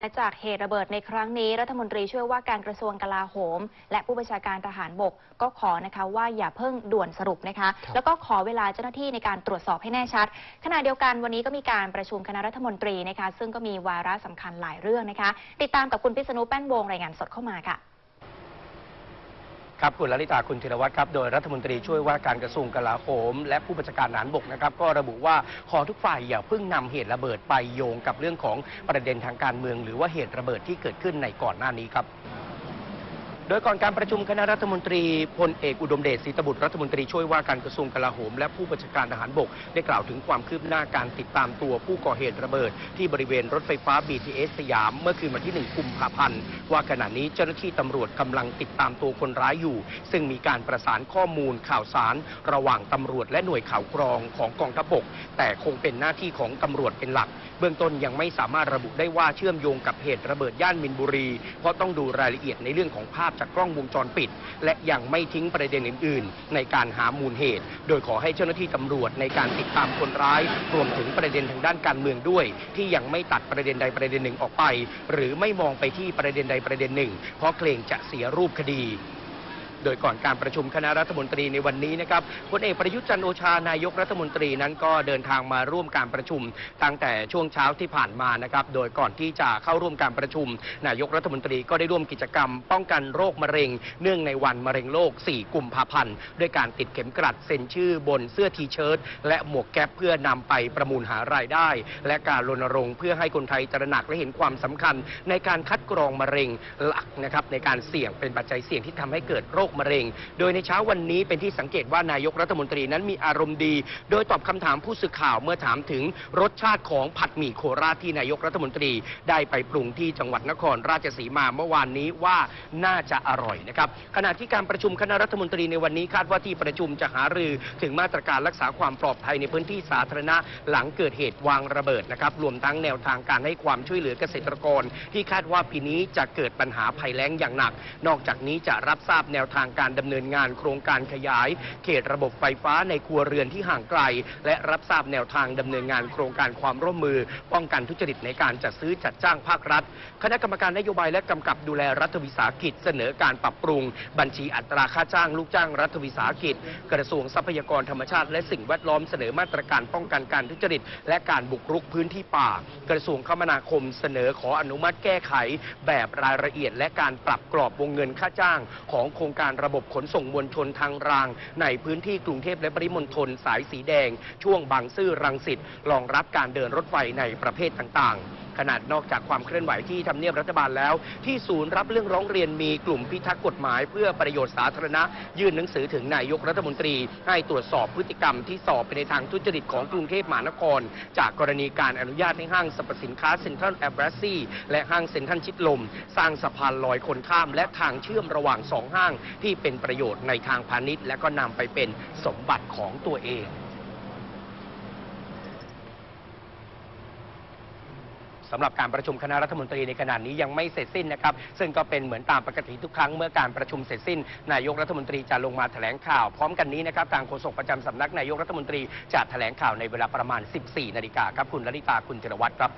และจากเหตุระเบิดในครั้งนี้ รัฐมนตรีช่วยว่าการกระทรวงกลาโหม และผู้บัญชาการทหารบกก็ขอนะคะว่าอย่าเพิ่งด่วนสรุปนะคะครับแล้วก็ขอเวลาเจ้าหน้าที่ในการตรวจสอบให้แน่ชัด ขณะเดียวกันวันนี้ก็มีการประชุมคณะรัฐมนตรีนะคะ ซึ่งก็มีวาระสำคัญหลายเรื่องนะคะ ติดตามกับคุณพิษณุแป้นวงรายงานสดเข้ามาค่ะ ครับคุณลลิตาคุณธีรวัตรครับโดยรัฐมนตรีช่วยว่าการกระทรวงกลาโหม และผู้บัญชาการทหารบกนะครับก็ระบุว่าขอทุกฝ่ายอย่าเพิ่งนำเหตุระเบิดไปโยงกับเรื่องของประเด็นทางการเมือง หรือว่าเหตุระเบิดที่เกิดขึ้นในก่อนหน้านี้ครับ โดยก่อนการประชุมคณะรัฐมนตรีพลเอกอุดมเดชศรีตบุตรรัฐมนตรีช่วยว่าการกระทรวงกลาโหม และผู้บัญชาการทหารบก ได้กล่าวถึงความคืบหน้าการติดตามตัวผู้ก่อเหตุระเบิด ที่บริเวณรถไฟฟ้า BTS สยาม เมื่อคืนวันที่ 1 กุมภาพันธ์ว่าขณะนี้เจ้าหน้าที่ตำรวจกำลังติดตามตัวคนร้ายอยู่ ซึ่งมีการประสานข้อมูลข่าวสาร ระหว่างตำรวจและหน่วยข่าวกรองของกองทัพบก แต่คงเป็นหน้าที่ของตำรวจเป็นหลัก เบื้องต้นยังไม่สามารถระบุได้ว่าเชื่อมโยงกับเหตุระเบิดย่านมินบุรี เพราะต้องดูรายละเอียดในเรื่องของภาพจากกล้องวงจรปิด และยังไม่ทิ้งประเด็นอื่น ๆ ในการหามูลเหตุ โดยขอให้เจ้าหน้าที่ตำรวจในการติดตามคนร้าย รวมถึงประเด็นทางด้านการเมืองด้วย ที่ยังไม่ตัดประเด็นใดประเด็นหนึ่งออกไป หรือไม่มองไปที่ประเด็นใดประเด็นหนึ่ง เพราะเกรงจะเสียรูปคดี โดยก่อนการประชุมคณะรัฐมนตรีในวันนี้นะครับพลเอกประยุทธ์จันโอชานายกรัฐมนตรีนั้นก็เดินทางมาร่วมการประชุม ตั้งแต่ช่วงเช้าที่ผ่านมานะครับ โดยก่อนที่จะเข้าร่วมการประชุม นายกรัฐมนตรีก็ได้ร่วมกิจกรรม ป้องกันโรคมะเร็ง เนื่องในวันมะเร็งโลก 4 กุมภาพันธ์ ด้วยการติดเข็มกลัดเซ็นชื่อบนเสื้อทีเชิ้ตและหมวกแก๊ปเพื่อนำไปประมูลหารายได้ และการรณรงค์เพื่อให้คนไทยตระหนักและเห็นความสำคัญ ในการคัดกรองมะเร็งหลักนะครับในการเสี่ยงเป็นปัจจัยเสี่ยงที่ทำให้เกิดโรคคมะเร็ง โดยในเช้าวันนี้เป็นที่สังเกตว่านายกรัฐมนตรีนั้นมีอารมณ์ดี โดยตอบคำถามผู้สื่อข่าวเมื่อถามถึงรสชาติของผัดหมี่โคราชที่นายกรัฐมนตรี ได้ไปปรุงที่จังหวัดนครราชสีมาเมื่อวานนี้ว่าน่าจะอร่อยนะครับขณะที่การประชุมคณะรัฐมนตรีในวันนี้คาดว่าที่ประชุมจะหารือถึงมาตรการรักษาความปลอดภัยในพื้นที่สาธารณะหลังเกิดเหตุวางระเบิดนะครับรวมทั้งแนวทางการให้ความช่วยเหลือเกษตรกร ที่คาดว่าปีนี้จะเกิดปัญหาภัยแล้งอย่างหนัก นอกจากนี้จะรับทราบแนวทางางการดำเนินงานโครงการขยาย เขตระบบไฟฟ้าในครัวเรือนที่ห่างไกล และรับทราบแนวทางดำเนินงานโครงการความร่วมมือ ป้องกันทุจริตในการจัดซื้อจัดจ้างภาครัฐ คณะกรรมการนโยบายและกำกับดูแลรัฐวิสาหกิจ เสนอการปรับปรุง บัญชีอัตราค่าจ้างลูกจ้างรัฐวิสาหกิจ กระทรวงทรัพยากรธรรมชาติ และสิ่งแวดล้อมเสนอมาตรการป้องกันการทุจริต และการบุกรุกพื้นที่ป่า กระทรวงคมนาคมเสนอขออนุมัติแก้ไข แบบรายละเอียด และการปรับกรอบวงเงินค่าจ้างของโครงการระบบขนส่งมวลชนทางราง ในพื้นที่กรุงเทพและปริมณฑลสายสีแดง ช่วงบางซื่อรังสิตรองรับการเดินรถไฟในประเภทต่างๆ ขนาดนอกจากความเคลื่อนไหวที่ทำเนียบรัฐบาลแล้ว ที่ศูนย์รับเรื่องร้องเรียนมีกลุ่มพิทักษ์กฎหมาย เพื่อประโยชน์สาธารณะ ยื่นหนังสือถึงนายกรัฐมนตรี ให้ตรวจสอบพฤติกรรมที่สอบไปในทางทุจริตของกรุงเทพมหานคร จากกรณีการอนุญาตให้ห้างสรรพสินค้าเซ็นทรัลแอบรัสซี่และห้างเซ็นทรัลชิดลม สร้างสะพานลอยคนข้ามและทางเชื่อมระหว่างสองห้าง ที่เป็นประโยชน์ในทางพาณิชย์ และก็นำไปเป็นสมบัติของตัวเอง สำหรับการประชุมคณะรัฐมนตรีในขณะนี้ยังไม่เสร็จสิ้นนะครับ ซึ่งก็เป็นเหมือนตามปกติทุกครั้งเมื่อการประชุมเสร็จสิ้น นายกรัฐมนตรีจะลงมาแถลงข่าว พร้อมกันนี้นะครับทางโฆษกประจำสำนักนายกรัฐมนตรีจะแถลงข่าวในเวลาประมาณ 14 นาฬิกาครับคุณลลิตาคุณธีรวัตรครับ